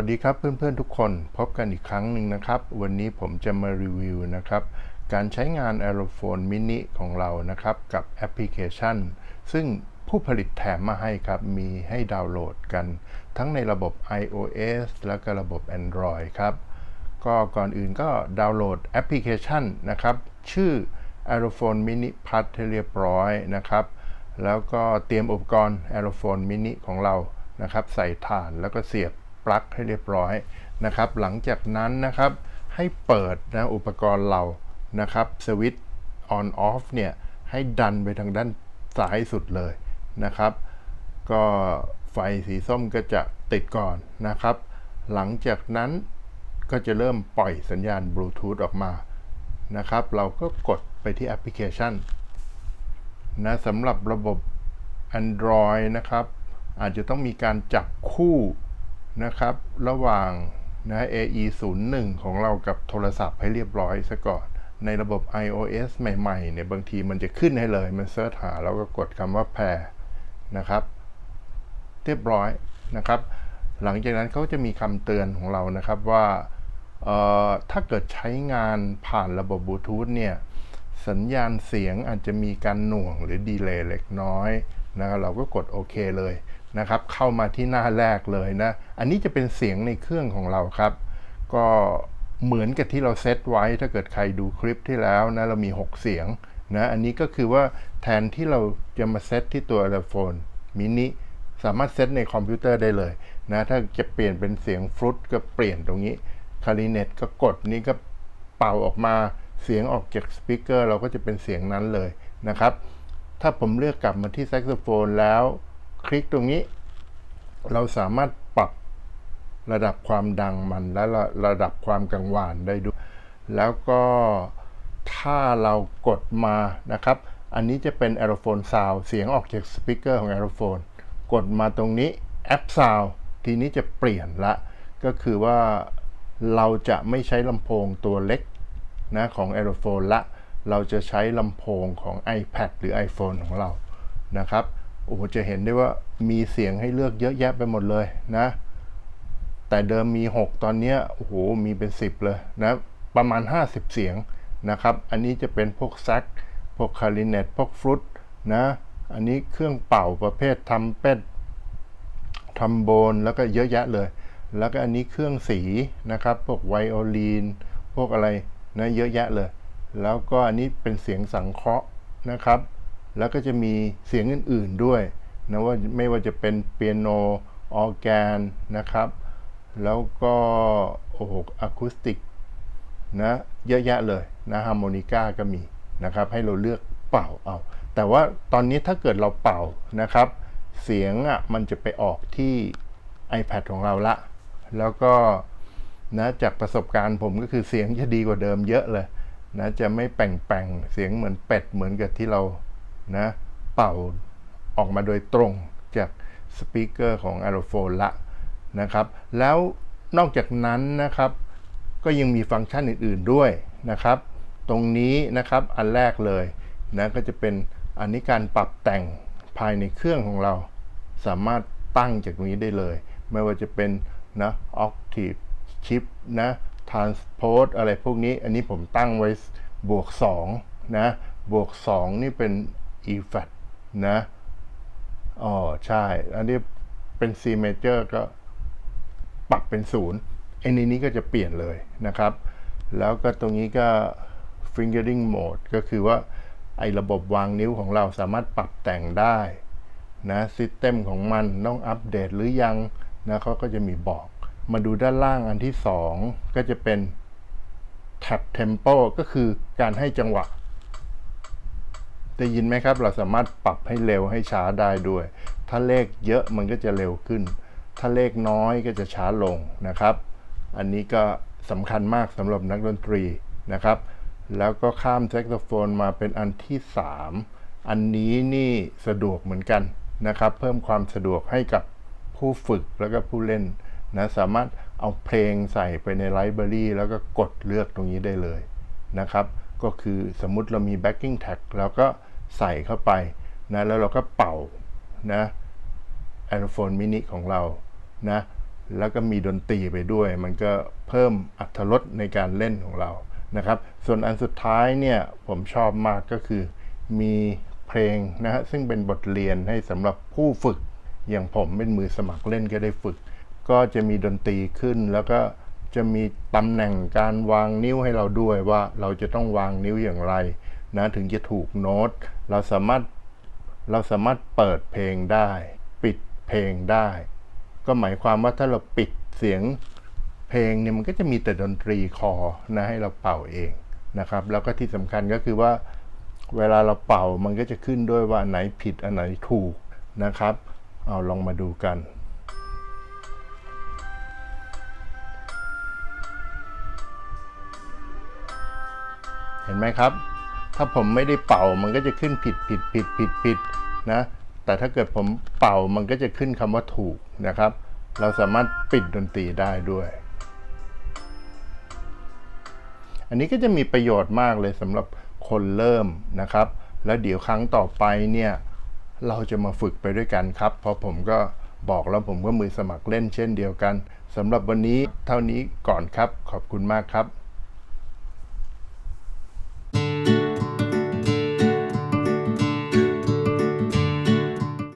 วัสดีครับเพื่อนๆทุกคนพบกันอีกครั้งหนึ่งนะครับ วันนี้ผมจะมารีวิวนะครับ การใช้งาน Aerophone Mini ของเรานะครับ กับแอปพลิเคชัน ซึ่งผู้ผลิตแถมมาให้ครับ มีให้ดาวน์โหลดกัน ทั้งในระบบ iOS และก็ระบบ Android ครับ ก็ก่อนอื่นก็ดาวน์โหลดแอปพลิเคชันนะครับ ชื่อ Aerophone Mini Plus ให้เรียบร้อยนะครับ แล้วก็เตรียมอุปกรณ์ Aerophone Mini ของเรานะครับ ใส่ถ่านแล้วก็เสียบ ปลั๊กให้เรียบร้อยนะครับ หลังจากนั้นนะครับให้เปิดนะอุปกรณ์เรานะครับสวิตช์ on off เนี่ยให้ดันไปทางด้านซ้ายสุดเลยนะครับ ก็ไฟสีส้มก็จะติดก่อนนะครับ หลังจากนั้นก็จะเริ่มปล่อยสัญญาณบลูทูธออกมานะครับ เราก็กดไปที่แอปพลิเคชันนะสำหรับระบบ Android นะครับ อาจจะต้องมีการจับคู่ นะครับ ระหว่างนะ AE 0 1ของเรากับโทรศัพท์ให้เรียบร้อยซะก่อน ในระบบ iOS ใหม่ๆเนี่ยบางทีมันจะขึ้นให้เลย มันเสิร์ชหาแล้วก็กดคำว่าแพรนะครับ เรียบร้อยนะครับ หลังจากนั้นเขาจะมีคำเตือนของเรานะครับว่าถ้าเกิดใช้งานผ่านระบบบลูทูธเนี่ยสัญญาณเสียงอาจจะมีการหน่วงหรือดีเลย์เล็กน้อยนะครับเราก็กดโอเคเลย นะครับเข้ามาที่หน้าแรกเลยนะ อันนี้จะเป็นเสียงในเครื่องของเราครับ ก็เหมือนกับที่เราเซตไว้ถ้าเกิดใครดูคลิปที่แล้วนะเรามี 6 เสียงนะอันนี้ก็คือว่าแทนที่เราจะมาเซตที่ตัวเอโฟนมินิสามารถเซตในคอมพิวเตอร์ได้เลยนะถ้าจะเปลี่ยนเป็นเสียงฟลุตก็เปลี่ยนตรงนี้คาริเนตก็กดนี้ก็เป่าออกมาเสียงออกจากสปีกเกอร์เราก็จะเป็นเสียงนั้นเลยนะครับ ถ้าผมเลือกกลับมาที่แซกโซโฟนแล้ว คลิกตรงนี้ เราสามารถปรับระดับความดังมันและระระดับความกังวานได้ด้วย แล้วก็ถ้าเรากดมานะครับ อันนี้จะเป็น Aerophone Sound เสียงออกจากสปีกเกอร์ของ Aerophone กดมาตรงนี้แอป Sound ทีนี้จะเปลี่ยนละ ก็คือว่าเราจะไม่ใช้ลำโพงตัวเล็กนะของ Aerophone ละ เราจะใช้ลำโพงของ iPad หรือ iPhone ของเรานะครับ โอ้โหจะเห็นได้ว่ามีเสียงให้เลือกเยอะแยะไปหมดเลยนะ แต่เดิมมี 6 ตอนนี้โอ้โหมีเป็น 10 เลยนะประมาณ 50 เสียงนะครับ อันนี้จะเป็นพวกแซกพวกคาริเนตพวกฟลุตนะ อันนี้เครื่องเป่าประเภททำเป็ดทำโบนแล้วก็เยอะแยะเลย แล้วก็อันนี้เครื่องสีนะครับ พวกไวโอลีน พวกอะไรนะเยอะแยะเลย แล้วก็อันนี้เป็นเสียงสังเคราะห์นะครับ แล้วก็จะมีเสียงอื่น ๆด้วยนะว่าไม่ว่าจะเป็นเปียโนออแกนนะครับ แล้วก็โอ้โหอะคูสติกนะเยอะแยะเลยนะฮาร์โมนิก้าก็มีนะครับ ให้เราเลือกเป่าเอา แต่ว่าตอนนี้ถ้าเกิดเราเป่านะครับ เสียงอะมันจะไปออกที่ iPad ของเราละ แล้วก็นะจากประสบการณ์ผมก็คือเสียงจะดีกว่าเดิมเยอะเลยนะจะไม่แป่งๆ เสียงเหมือนเป็ดเหมือนกับที่เรา นะเป่าออกมาโดยตรงจากสปีกเกอร์ของ a อโรโฟนละนะครับ แล้วนอกจากนั้นนะครับ ก็ยังมีฟังก์ชันอื่น ๆด้วยนะครับ ตรงนี้นะครับอันแรกเลยนะก็จะเป็นอันนี้การปรับแต่งภายในเครื่องของเรา สามารถตั้งจากตรงนี้ได้เลย ไม่ว่าจะเป็นนะ Octave Chip นะ Transpose อะไรพวกนี้ อันนี้ผมตั้งไว้บวก2นะบวก 2 นี่เป็น e f a t นะอ๋อใช่ อันนี้เป็น C major ก็ปรับเป็นศูนย์ไอ้นี้นี้ก็จะเปลี่ยนเลยนะครับ แล้วก็ตรงนี้ก็ fingering mode ก็คือว่าไอ้ระบบวางนิ้วของเราสามารถปรับแต่งได้นะซิสเต็มของมันต้องอัปเดตหรือยังนะเขาก็จะมีบอก มาดูด้านล่างอันที่ 2 ก็จะเป็น tap tempo ก็คือการให้จังหวะ ได้ยินไหมครับ เราสามารถปรับให้เร็วให้ช้าได้ด้วย ถ้าเลขเยอะมันก็จะเร็วขึ้น ถ้าเลขน้อยก็จะช้าลงนะครับ อันนี้ก็สำคัญมากสำหรับนักดนตรีนะครับ แล้วก็ข้ามแซกโซโฟนมาเป็นอันที่ 3 อันนี้นี่สะดวกเหมือนกันนะครับ เพิ่มความสะดวกให้กับผู้ฝึกแล้วก็ผู้เล่นนะสามารถเอาเพลงใส่ไปในไลบรารีแล้วก็กดเลือกตรงนี้ได้เลยนะครับ ก็คือสมมุติเรามี backing tag แล้วก็ ใส่เข้าไปนะแล้วเราก็เป่านะแอโรโฟนมินิของเรานะแล้วก็มีดนตรีไปด้วย มันก็เพิ่มอัตรสในการเล่นของเรานะครับ ส่วนอันสุดท้ายเนี่ยผมชอบมากก็คือ มีเพลงนะฮะซึ่งเป็นบทเรียนให้สำหรับผู้ฝึก อย่างผมเป็นมือสมัครเล่นก็ได้ฝึก ก็จะมีดนตรีขึ้น แล้วก็จะมีตำแหน่งการวางนิ้วให้เราด้วยว่าเราจะต้องวางนิ้วอย่างไร นะถึงจะถูกโน้ต เราสามารถเราสามารถเปิดเพลงได้ ปิดเพลงได้ ก็หมายความว่าถ้าเราปิดเสียงเพลงเนี่ยมันก็จะมีแต่ดนตรีคอนะให้เราเป่าเองนะครับ แล้วก็ที่สำคัญก็คือว่าเวลาเราเป่ามันก็จะขึ้นด้วยว่าอันไหนผิดอันไหนถูกนะครับ เอาลองมาดูกันเห็นไหมครับ ถ้าผมไม่ได้เป่ามันก็จะขึ้นผิดผิดผิดผิดผิดนะ แต่ถ้าเกิดผมเป่ามันก็จะขึ้นคำว่าถูกนะครับ เราสามารถปิดดนตรีได้ด้วย อันนี้ก็จะมีประโยชน์มากเลยสำหรับคนเริ่มนะครับ แล้วเดี๋ยวครั้งต่อไปเนี่ยเราจะมาฝึกไปด้วยกันครับ เพราะผมก็บอกแล้วผมก็มือสมัครเล่นเช่นเดียวกันสำหรับวันนี้เท่านี้ก่อนครับ ขอบคุณมากครับ